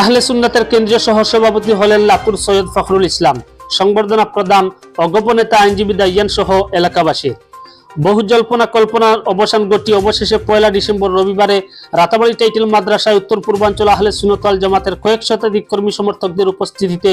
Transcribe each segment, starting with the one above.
আহলে সুন্নাতের কেন্দ্রীয় সহ সভাপতি হলেন লাকুর সৈয়দ ফখরুল ইসলাম। সংবর্ধনা প্রদান অগোপনেতা আইনজীবী দাইয়ান সহ এলাকাবাসী। বহু জল্পনা কল্পনার অবসান ঘটিয়ে অবশেষে পয়লা ডিসেম্বর রবিবারে রাতাবাড়ি টাইটেল মাদ্রাসায় উত্তর পূর্বাঞ্চল আহলে সুনতাল জামাতের কয়েক শতাধিক কর্মী সমর্থকদের উপস্থিতিতে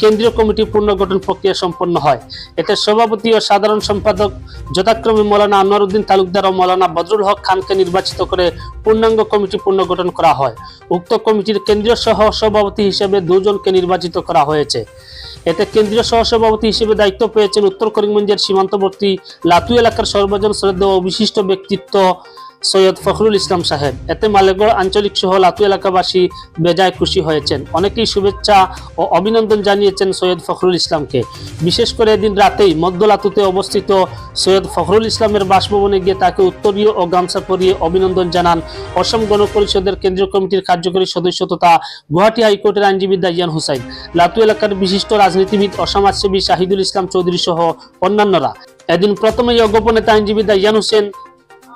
কেন্দ্রীয় কমিটি পুনর্গঠন প্রক্রিয়া সম্পন্ন হয়। এতে সভাপতি ও সাধারণ সম্পাদক যথাক্রমে মৌলানা আনোয়ারউদ্দিন তালুকদার ও মৌলানা বদরুল হক খানকে নির্বাচিত করে পূর্ণাঙ্গ কমিটি পুনর্গঠন করা হয়। উক্ত কমিটির কেন্দ্রীয় সহ সভাপতি হিসেবে দুজনকে নির্বাচিত করা হয়েছে। এতে কেন্দ্রীয় সহসভাপতি হিসেবে দায়িত্ব পেয়েছেন উত্তর করিমগঞ্জের সীমান্তবর্তী লাতু এলাকার সর্বজন শ্রদ্ধা ও বিশিষ্ট ব্যক্তিত্ব সৈয়দ ফখরুল ইসলাম সাহেব। এতে মালেগড় আঞ্চলিক সহ লাতু এলাকাবাসী বেজায় খুশি হয়েছেন। অনেকেই শুভেচ্ছা ও অভিনন্দন জানিয়েছেন সৈয়দ ফখরুল ইসলামকে। বিশেষ করে এদিন রাতেই মধ্য লাতুতে অবস্থিত সৈয়দ ফখরুল ইসলামের বাসভবনে গিয়ে তাকে উত্তরীয় ও গামছা পরিয়ে অভিনন্দন জানান অসম গণ পরিষদের কেন্দ্রীয় কমিটির কার্যকরী সদস্য তথা গুয়াহাটি হাইকোর্টের আইনজীবী দাইয়ান হুসাইন। লাতু এলাকার বিশিষ্ট রাজনীতিবিদ ও সমাজসেবী শাহিদুল ইসলাম চৌধুরী সহ অন্যান্যরা। এদিন প্রথমেই অগোপনেতা আইনজীবী দাইয়ান হোসেন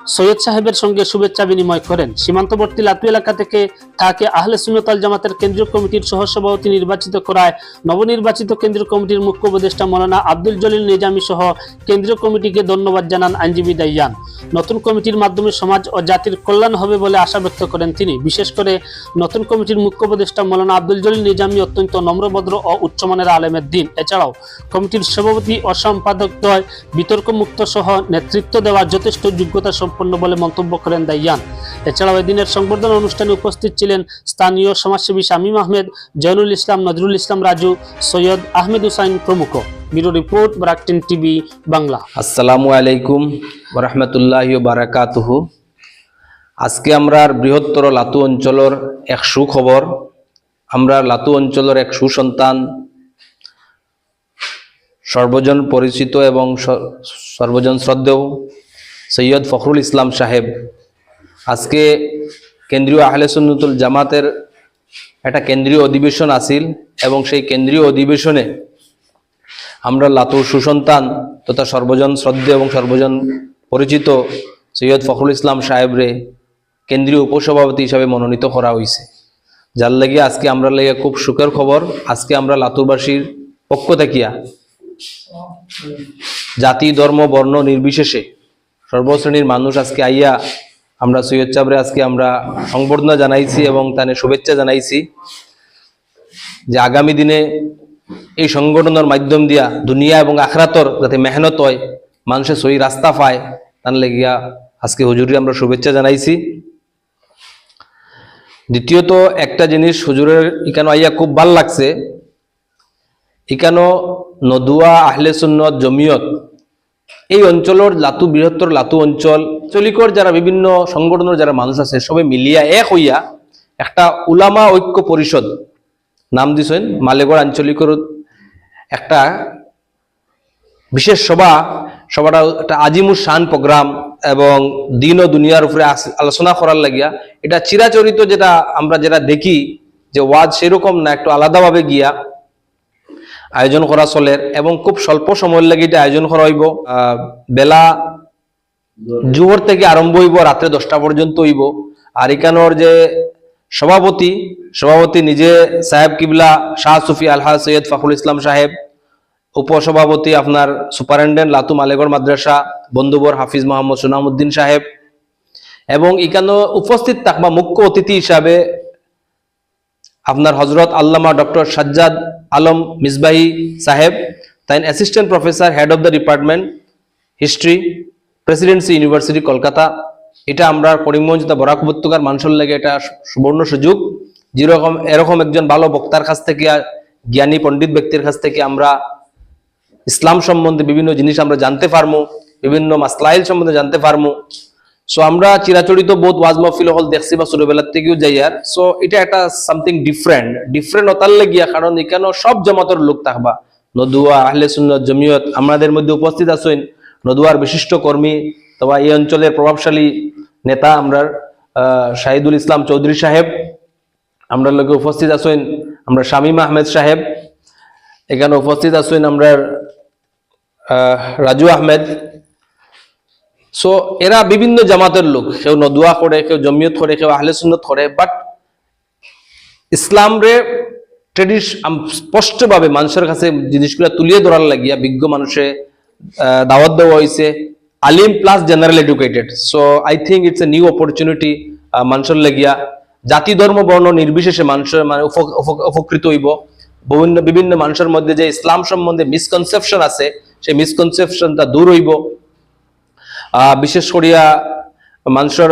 সৈয়দ সাহেবের সঙ্গে শুভেচ্ছা বিনিময় করেন। সীমান্তবর্তী লাতু এলাকা থেকে তাকে আহলে সুন্নতাল জামাতের কেন্দ্রীয় কমিটির সহসভাপতি নির্বাচিত করায় নবনির্বাচিত কেন্দ্রীয় কমিটির মুখ্য উপদেষ্টা মৌলানা আব্দুল জলিল নিজামী সহ কেন্দ্রীয় কমিটিকে ধন্যবাদ জানান আইনজীবী দাইয়ান নতুন কমিটির মাধ্যমে সমাজ ও জাতির কল্যাণ হবে বলে আশা ব্যক্ত করেন তিনি। বিশেষ করে নতুন কমিটির মুখ্য উপদেষ্টা মৌলানা আব্দুল জলিল নিজামী অত্যন্ত নম্রভদ্র ও উচ্চমানের আলেমের দিন। এছাড়াও কমিটির সভাপতি ও সম্পাদকদ্বয় বিতর্ক মুক্ত সহ নেতৃত্ব দেওয়ার যথেষ্ট যোগ্যতা সম্পন্ন বলে মন্তব্য করেন দাইয়ান এছাড়াও এদিনের সংবর্ধনা অনুষ্ঠানে উপস্থিত ছিলেন স্থানীয় সমাজসেবী শামীম আহমেদ, জয়নুল ইসলাম, নজরুল ইসলাম রাজু, সৈয়দ আহমেদ হুসাইন প্রমুখ। ব্যুরো রিপোর্ট, ব্রাকটিন টিভি, বাংলা। আসসালামু আলাইকুম রহমতুল্লাহ বারাকাতুহু আজকে আমরা বৃহত্তর লাতু অঞ্চলের এক সুখবর। আমরা লাতু অঞ্চলের এক সুসন্তান, সর্বজন পরিচিত এবং সর্বজন শ্রদ্ধেয় সৈয়দ ফখরুল ইসলাম সাহেব। আজকে কেন্দ্রীয় আহলে সুন্নতুল জামাতের একটা কেন্দ্রীয় অধিবেশন আসিল এবং সেই কেন্দ্রীয় অধিবেশনে আমরা লাতুর সুসন্তান তথা সর্বজন শ্রদ্ধেয় এবং সর্বজন পরিচিত সৈয়দ ফখরুল ইসলাম সাহেবরে কেন্দ্রীয় উপসভাপতি হিসাবে মনোনীত করা হয়েছে যার লাগে আজকে আমরা লাগে খুব সুখের খবর, আজকে আমরা লাতুরবাসীর পক্ষ থাকিয়া জাতি, ধর্ম, বর্ণ নির্বিশেষে সর্বশ্রেণীর মানুষ আজকে আইয়া আমরা সৈয়দ চাবরে আজকে আমরা সংবর্ধনা জানাইছি এবং তানে শুভেচ্ছা জানাইছি যে আগামী দিনে এই সংগঠনের মাধ্যম দিয়া দুনিয়া এবং আখরাতর যাতে মেহনত হয়, মানুষের সহি রাস্তা পায়, তার লেগিয়া আজকে হুজুরি আমরা শুভেচ্ছা জানাইছি। দ্বিতীয়ত একটা জিনিস হুজুরের, ইকানো আইয়া খুব ভালো লাগছে। ইকানো নদুয়া আহলে সুন্নত জমিয়ত এই অঞ্চলের লাতু বৃহত্তর লাতু অঞ্চল চলিকর যারা বিভিন্ন সংগঠনের যারা মানুষ আছে সবাই মিলিয়া এক হইয়া একটা উলামা ঐক্য পরিষদ নাম দিছেন মালেগড় আঞ্চলিকর একটা বিশেষ সভা, সভাটা একটা আজিমুর শান প্রোগ্রাম এবং দিন ও দুনিয়ার উপরে আলোচনা করার লাগিয়া, এটা চিরাচরিত যেটা আমরা যেটা দেখি যে ওয়াজ সেরকম না, একটু আলাদাভাবে গিয়া আয়োজন করা চলের এবং খুব স্বল্প সময়ের লাগে এটা আয়োজন করা হইব। বেলা জুহর থেকে আরম্ভ হইব, রাত্রে দশটা পর্যন্ত হইব। আর এখানোর যে সভাপতি সভাপতি নিজে সাহেব কিবলা, শাহ সুফি আলহা সৈয়দ ফখরুল ইসলাম সাহেব, উপসভাপতি আপনার সুপারিনটেন্ডেন্ট লাতু মালেগড় মাদ্রাসা, বন্ধুবর হাফিজ মোহাম্মদ সুনামুদ্দিন সাহেব। এবং এখানে উপস্থিত থাকবা মুখ্য অতিথি হিসাবে আপনার হজরত আল্লামা ডক্টর সাজ্জাদ আলম মিসবাহি সাহেব তাই assistant professor head of the department history Presidency University Kolkata. এটা আমরা করিমগঞ্জ তা বরাক উপত্যকার মানুষের লাগে এটা সুবর্ণ সুযোগ। যেরকম, এরকম একজন ভালো বক্তার কাছ থেকে, জ্ঞানী পণ্ডিত ব্যক্তির কাছ থেকে আমরা ইসলাম সম্বন্ধে বিভিন্ন জিনিস আমরা জানতে পারব বিভিন্ন মাসলাইল সম্বন্ধে জানতে পারব সো আমরা চিরাচরিত বোধ ওয়াজ মহফিল হল দেখছি বা ছোটবেলার থেকেও যাই আর। সো এটা একটা সামথিং ডিফারেন্ট ডিফারেন্ট ওতার লাগিয়া কারণ এখানে সব জমাতের লোক থাকবা। নদুয়া আহলে সুন্নত জমিয়ত আমাদের মধ্যে উপস্থিত আছেন নদুয়ার বিশিষ্ট কর্মী অথবা এই অঞ্চলের প্রভাবশালী নেতা আমরা আহ, শাহিদুল ইসলাম চৌধুরী সাহেব আমরা লোকে উপস্থিত আছেন আমরা শামীম আহমেদ সাহেব এখানে উপস্থিত আছেন আমরা রাজু আহমেদ সো এরা বিভিন্ন জামাতের লোক। কেউ নদুয়া করে, কেউ জমিয়ত করে, কেউ আহলে সুন্নত করে বাট ইসলাম রে ট্রেডিশ স্পষ্টভাবে মানুষের কাছে জিনিসগুলো তুলিয়ে ধরার লাগিয়া বিজ্ঞ মানুষে দাওয়াত দেওয়া হয়েছে আলিম plus general educated so I think it's a new opportunity মানুষের লাগিয়া। জাতি, ধর্ম, বর্ণ নির্বিশেষে মানুষের মানে উপ- উপ- উপকৃত হইব। বিভিন্ন বিভিন্ন মানুষের মধ্যে যে ইসলাম সম্বন্ধে মিসকনসেপশন আছে, সেই মিসকনসেপশনটা দূর হইব। বিশেষ করিয়া মানুষের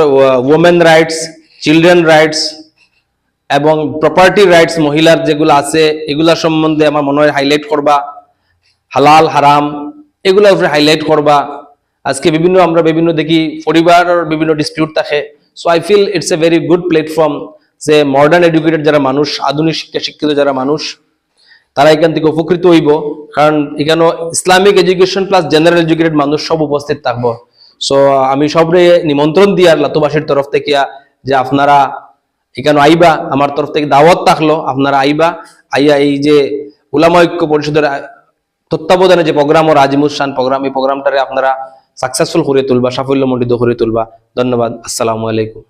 ওমেন রাইটস চিলড্রেন রাইটস এবং প্রপার্টি রাইটস মহিলার যেগুলো আছে, এগুলা সম্বন্ধে আমার মনে হয় হাইলাইট করবা। হালাল, হারাম এগুলা উপরে হাইলাইট করবা। আজকে বিভিন্ন, আমরা বিভিন্ন দেখি, পরিবারের বিভিন্ন ডিসপিউট থাকে। So I feel it's a very good platform যে মডার্ন এডুকেটেড যারা মানুষ, আধুনিক শিক্ষা, শিক্ষিত যারা মানুষ, তারা এখান থেকে উপকৃত হইব। কারণ এখানে Islamic education plus general educated মানুষ সব উপস্থিত থাকব। সো আমি সবরে নিমন্ত্রণ দিয়ার লাতুবাসীর তরফ থেকে যে আপনারা এখানে আইবা, আমার তরফ থেকে দাওয়াত থাকল, আপনারা আইবা, আইয়া এই যে উলামা ঐক্য পরিষদের তত্ত্বাবধানে যে প্রোগ্রাম ও রাজিমুস শান প্রোগ্রাম, এই প্রোগ্রামটারে আপনারা সাকসেসফুল করে তুলবা, সাফল্যমণ্ডিত করে তুলবা। ধন্যবাদ, আসসালামু আলাইকুম।